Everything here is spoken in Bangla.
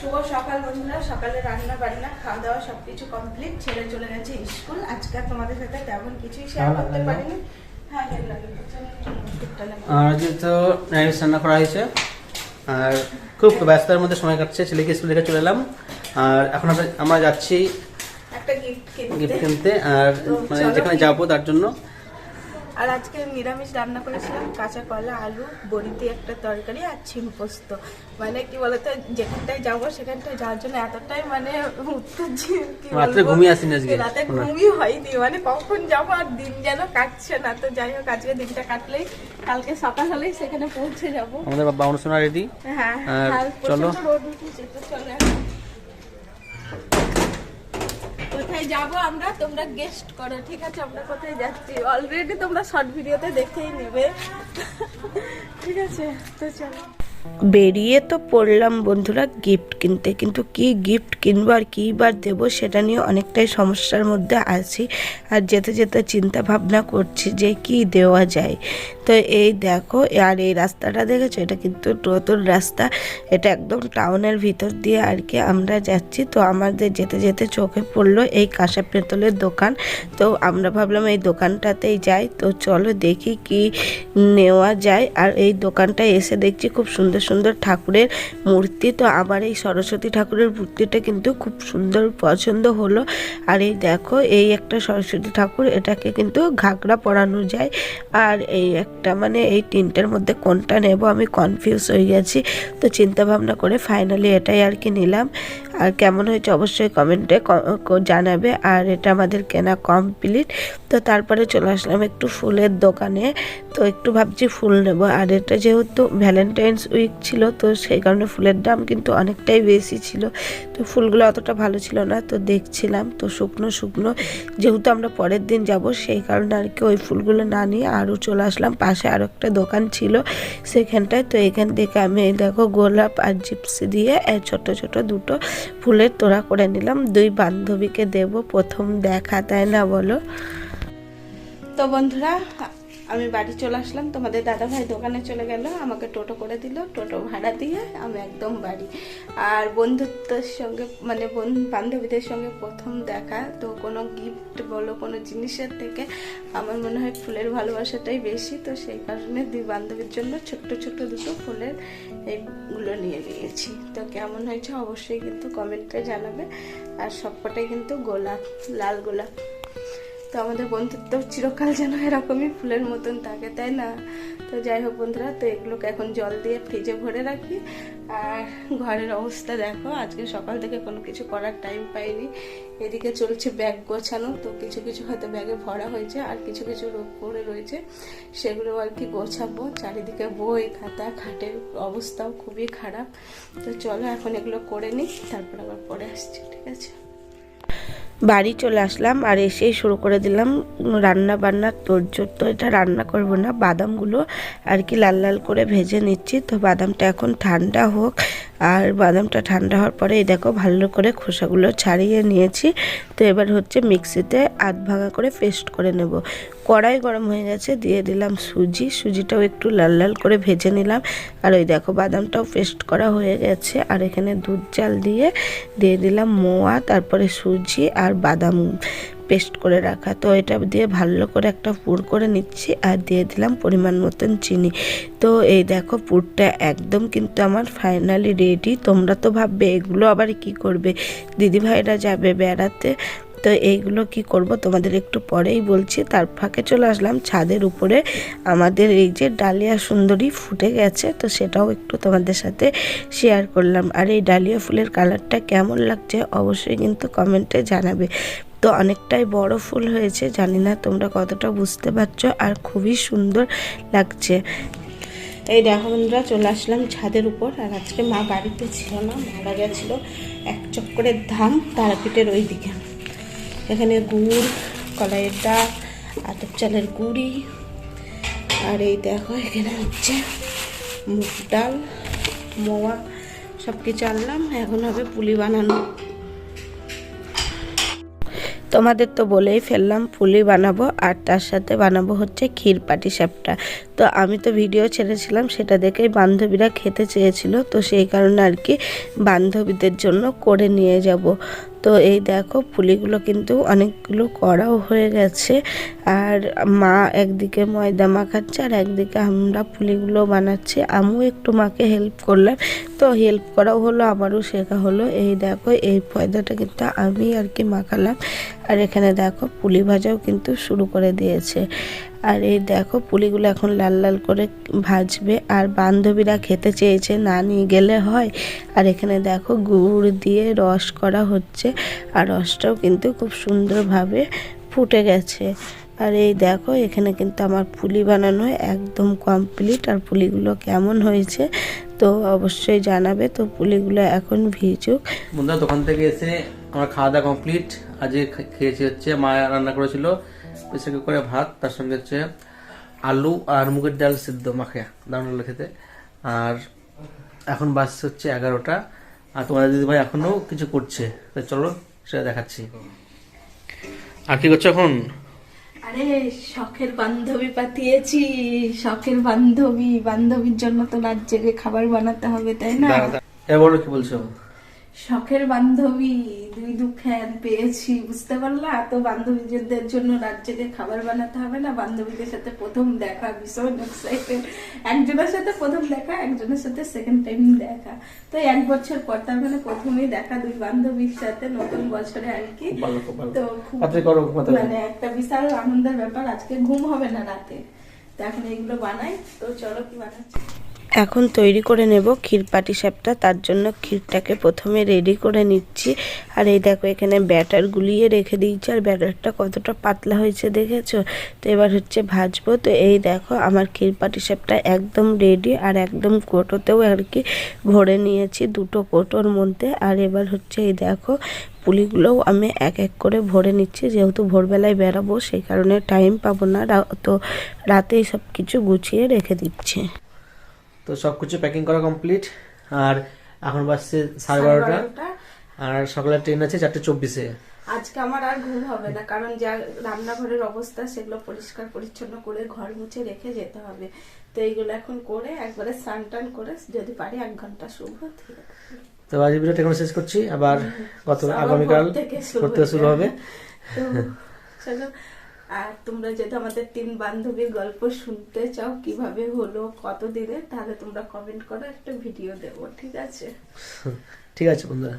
শুভ সকাল বন্ধুরা সকালে রান্না বান্না খাওয়া দাওয়া সবকিছু কমপ্লিট ছেড়ে চলে গেছে স্কুল। আজকে তোমাদের সাথে তেমন কিছুই শেয়ার করতে পারিনি। হ্যাঁ নেব। আর আজকে তো নিরামিষ রান্না করা হয়েছে। আর খুব ব্যস্ততার মধ্যে সময় কাটছে ছেলেকে স্কুল থেকে চলে এলাম। আর এখন আমরা যাচ্ছি একটা গিফট কিনতে। আর মানে যেখানে যাব তার জন্য। আর আজকে নিরামিষ রান্না করেছিলাম কাঁচা কলা আলু বড়ি দিয়ে একটা তরকারি আর ছিম পোস্ত মানে কি বলতো যেখানটায় যাব সেখানটায় যাওয়ার জন্য এতটাই মানে? ঘুমিয়ে আসিনি আজকে। রাতে ঘুমই হয়নি মানে কখন যাব আর দিন যেন কাটছে না তো যাই হোক আজকে দিনটা কাটলেই কালকে সকাল হলেই সেখানে পৌঁছে যাব আমাদের বাবা অনুষ্ঠান রেডি হ্যাঁ চলো। রোদ উঠেছে তো চলো এখন। কোথায় যাব আমরা? তোমরা গেস্ট করো, ঠিক আছে? আমরা কোথায় যাচ্ছি? অলরেডি তোমরা শর্ট ভিডিওতে দেখেই নেবে। ঠিক আছে? তো চলো। বেরিয়ে তো পড়লাম বন্ধুরা গিফট কিনতে, কিন্তু কি গিফট কিনবো আর কী বার দেবো সেটা নিয়ে অনেকটাই সমস্যার মধ্যে আছি। আর যেতে যেতে চিন্তা ভাবনা করছি যে কি দেওয়া যায়। তো এই দেখো, আর এই রাস্তাটা দেখেছ? এটা কিন্তু নতুন রাস্তা। এটা একদম টাউনের ভিতর দিয়ে আর কি আমরা যাচ্ছি। তো আমাদের যেতে যেতে চোখে পড়ল এই কাঁসা পেতলের দোকান। তো আমরা ভাবলাম এই দোকানটাতেই যাই। তো চলো দেখি কি নেওয়া যায়। আর এই দোকানটায় এসে দেখছি খুব সুন্দর সুন্দর ঠাকুরের মূর্তি। তো আমার এই সরস্বতী ঠাকুরের মূর্তিটা কিন্তু খুব সুন্দর পছন্দ হলো। আর এই দেখো, এই একটা সরস্বতী ঠাকুর, এটাকে কিন্তু ঘাগরা পরানো যায়। আর এই একটা মানে এই তিনটের মধ্যে কোনটা নেব আমি কনফিউজ হয়ে গেছি। তো চিন্তা ভাবনা করে ফাইনালি এটাই আর কি নিলাম। আর কেমন হয়েছে অবশ্যই কমেন্টে জানাবে। আর এটা আমাদের কেনা কমপ্লিট তো তারপরে চলে আসলাম একটু ফুলের দোকানে। তো একটু ভাবছি ফুল নেব। আর এটা যেহেতু ভ্যালেন্টাইন্স উইক ছিল, তো সেই কারণে ফুলের দাম কিন্তু অনেকটাই বেশি ছিল। তো ফুলগুলো অতটা ভালো ছিল না, তো দেখছিলাম। তো শুকনো শুকনো, যেহেতু আমরা পরের দিন যাব, সেই কারণে আর কি ওই ফুলগুলো না নিয়ে আরও চলে আসলাম। পাশে আরও একটা দোকান ছিল সেখানটায়। তো এখান থেকে আমি দেখো, গোলাপ আর জিপসি দিয়ে ছোট ছোট দুটো ফুলের তোড়া করে নিলাম। দুই বান্ধবীকে দেব প্রথম দেখা তাই না বলো? তো বন্ধুরা আমি বাড়ি চলে আসলাম, তোমাদের দাদা ভাই দোকানে চলে গেল, আমাকে টোটো করে দিল, টোটো ভাড়া দিয়ে আমি একদম বাড়ি। আর বন্ধুত্বের সঙ্গে মানে বন্ধু, বান্ধবীদের সঙ্গে প্রথম দেখা, তো কোনো গিফট বলো, কোনো জিনিসের থেকে আমার মনে হয় ফুলের ভালোবাসাটাই বেশি, তো সেই কারণে দুই বান্ধবীর জন্য ছোট্ট ছোট্ট দুটো ফুলের এইগুলো নিয়ে নিয়েছি। তো কেমন হয়েছে অবশ্যই কিন্তু কমেন্টে জানাবে, আর সবকটাই কিন্তু গোলাপ, লাল গোলাপ। তো আমাদের বন্ধুত্ব চিরকাল যেন এরকমই ফুলের মতন থাকে, তাই না? তো যাই হোক বন্ধুরা, তো এগুলোকে এখন জল দিয়ে ফ্রিজে ভরে রাখি। আর ঘরের অবস্থা দেখো, আজকে সকাল থেকে কোনো কিছু করার টাইম পাইনি। এদিকে চলছে ব্যাগ গোছানো, তো কিছু কিছু হয়তো ব্যাগে ভরা হয়েছে, আর কিছু কিছু পড়ে রয়েছে। সেগুলো আর কি গোছাবো। চারিদিকে বই, খাতা, খাটের অবস্থাও খুবই খারাপ। তো চলো এখন এগুলো করে নিই, তারপর আবার পরে আসছি, ঠিক আছে? বাড়ি চলে আসলাম আর এসেই শুরু করে দিলাম রান্না বান্নার তোরজোর তো এটা রান্না করব না, বাদামগুলো আর কি লাল লাল করে ভেজে নিচ্ছি। তো বাদামটা এখন ঠান্ডা হোক আর বাদামটা ঠান্ডা হওয়ার পরে এই দেখো ভালো করে খোসাগুলো ছাড়িয়ে নিয়েছি। তো এবার হচ্ছে মিক্সিতে আধ ভাঙা করে পেস্ট করে নেব। কড়াই গরম হয়ে গেছে, দিয়ে দিলাম সুজি। সুজিটাও একটু লাল লাল করে ভেজে নিলাম। আর ওই দেখো বাদামটাও পেস্ট করা হয়ে গেছে। আর এখানে দুধ চাল দিয়ে দিয়ে দিলাম মোয়া, তারপরে সুজি আর বাদাম। পেস্ট করে রাখা। তো এটা দিয়ে ভালো করে একটা পুর করে নিচ্ছি আর দিয়ে দিলাম পরিমাণ মতন চিনি। তো এই দেখো পুরটা একদম কিন্তু আমার ফাইনালি রেডি তোমরা তো ভাববে, এগুলো আবার কি করবে? দিদিভাইরা যাবে বেড়াতে। তো এইগুলো কি করব তোমাদের একটু পরেই বলছি। তার ফাঁকে চলে আসলাম ছাদের উপরে। আমাদের এই যে ডালিয়া সুন্দরী ফুটে গেছে, তো সেটাও একটু তোমাদের সাথে শেয়ার করলাম। আর এই ডালিয়া ফুলের কালারটা কেমন লাগছে অবশ্যই কিন্তু কমেন্টে জানাবে। তো অনেকটাই বড় ফুল হয়েছে, জানি না তোমরা কতটা বুঝতে পারছ আর খুবই সুন্দর লাগছে। এই দেখো বন্ধুরা, চলে আসলাম ছাদের উপর আর আজকে মা বাড়িতে ছিল না মারা গেছিল এক চক্করের ধাম তারাপীঠের ওই দিকে এখানে গুড়, কলাইয়ের ডাল, আতপ চালের গুড়ি আর এই দেখো এখানে হচ্ছে মুগ ডাল, মোয়া সব কিছু আনলাম, এখন হবে পুলি বানানো। তোমাদের তো বলেই ফেললাম, পুলি বানাবো আর তার সাথে বানাবো হচ্ছে ক্ষীর পাটি সাপটা তো আমি তো ভিডিও ছেড়েছিলাম, সেটা দেখেই বান্ধবীরা খেতে চেয়েছিল, তো সেই কারণে আর কি বান্ধবীদের জন্য করে নিয়ে যাব। তো এই দেখো পুলিগুলো কিন্তু অনেকগুলো করাও হয়ে গেছে। আর মা একদিকে ময়দা মাখাচ্ছে আর একদিকে আমরা পুলিগুলো বানাচ্ছি। আমিও একটু মাকে হেল্প করলাম। তো হেল্প করাও হলো, আমারও শেখা হলো। এই দেখো, এই ময়দাটা কিন্তু আমি আর কি মাখালাম। আর এখানে দেখো পুলি ভাজাও কিন্তু শুরু করে দিয়েছে। আর এই দেখো পুলিগুলো এখন লাল লাল করে ভাজবে। আর বান্ধবীরা খেতে চেয়েছে, না নিয়ে গেলে হয়। আর এখানে দেখো গুড় দিয়ে রস করা হচ্ছে। আর রসটাও কিন্তু খুব সুন্দরভাবে ফুটে গেছে। আর এই দেখো এখানে কিন্তু আমার পুলি বানানো একদম কমপ্লিট আর পুলিগুলো কেমন হয়েছে তো অবশ্যই জানাবে। তো পুলিগুলো এখন ভিজুক। বন্ধুরা, দোকান থেকে এসে আমার খাওয়া দাওয়া কমপ্লিট আজকে খেয়েছি হচ্ছে, মা রান্না করেছিল। প্রেসার করে ভাত তার সঙ্গে হচ্ছে আলু আর মুগের ডাল সিদ্ধ মাখা দারুণ খেতে। আর এখন বাজছে হচ্ছে এগারোটা। আর তোমাদের দিদিভাই এখনও কিছু করছে? তো চলো সেটা দেখাচ্ছি। আর কি করছ এখন? আরে শখের বান্ধবী পাঠিয়েছি। শখের বান্ধবী বান্ধবীর জন্য তো রাত জেগে খাবার বানাতে হবে তাই না। এবার কি বলছো? শখের বান্ধবী। দুই দুঃখের পেয়েছি বুঝতে পারলা? তো বান্ধবীদের জন্য রাত জেগে খাবার বানাতে হবে না? বান্ধবীদের সাথে প্রথম দেখা ভীষণ এক্সাইটেড একজনের সাথে প্রথম দেখা একজনের সাথে সেকেন্ড টাইম দেখা। তো এক বছর পর তার মানে প্রথমেই দেখা দুই বান্ধবীর সাথে নতুন বছরে আর কি। তো। মানে একটা বিশাল আনন্দের ব্যাপার আজকে ঘুম হবে না রাতে। তো এখন এইগুলো বানাই তো চলো কি বানাচ্ছি? এখন তৈরি করে নেব ক্ষীর পাটি সাপটা তার জন্য ক্ষীরটাকে প্রথমে রেডি করে নিচ্ছি। আর এই দেখো, এখানে ব্যাটার গুলিয়ে রেখে দিয়েছি। আর ব্যাটারটা কতটা পাতলা হয়েছে দেখেছ? তো এবার হচ্ছে ভাজবো। তো এই দেখো, আমার ক্ষীর পাটি সাপটা একদম রেডি আর একদম কোটোতেও আর কি ভরে নিয়েছি দুটো কোটোর মধ্যে। আর এবার হচ্ছে এই দেখো, পুলিগুলোও আমি এক এক করে ভরে নিচ্ছি। যেহেতু ভোরবেলায় বেরাবো সেই কারণে টাইম পাবো না। তো রাতেই সব কিছু গুছিয়ে রেখে দিচ্ছি। তো সব কিছু প্যাকিং করা কমপ্লিট আর এখন বাজছে সাড়ে বারোটা। আর সকালের ট্রেন আছে চারটে চব্বিশে। আজকে আমার আর ঘুম হবে না কারণ যা রান্নাঘরের অবস্থা সেগুলো পরিষ্কার পরিচ্ছন্ন করে ঘর মুছে রেখে যেতে হবে। তো এইগুলো এখন করে একবারে স্নান টান করে যদি পারি এক ঘণ্টা শুভ তো আজ ভিডিওটা এখন শেষ করছি। আবার গত আগামীকাল থেকে শুরু করতে শুরু হবে। চলো আর তোমরা যদি আমাদের তিন বান্ধবীর গল্প শুনতে চাও, কীভাবে হলো কত দিনে তাহলে তোমরা কমেন্ট করো, একটা ভিডিও দেবো, ঠিক আছে? ঠিক আছে বন্ধুরা।